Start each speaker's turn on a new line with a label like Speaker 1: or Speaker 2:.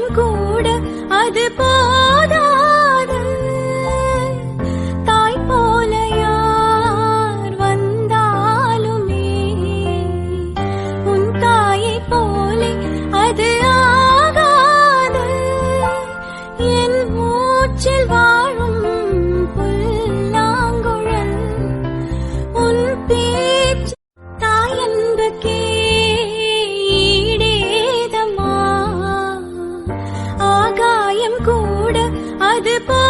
Speaker 1: நேரம் கூட அது போ நேரம் கூட அது பா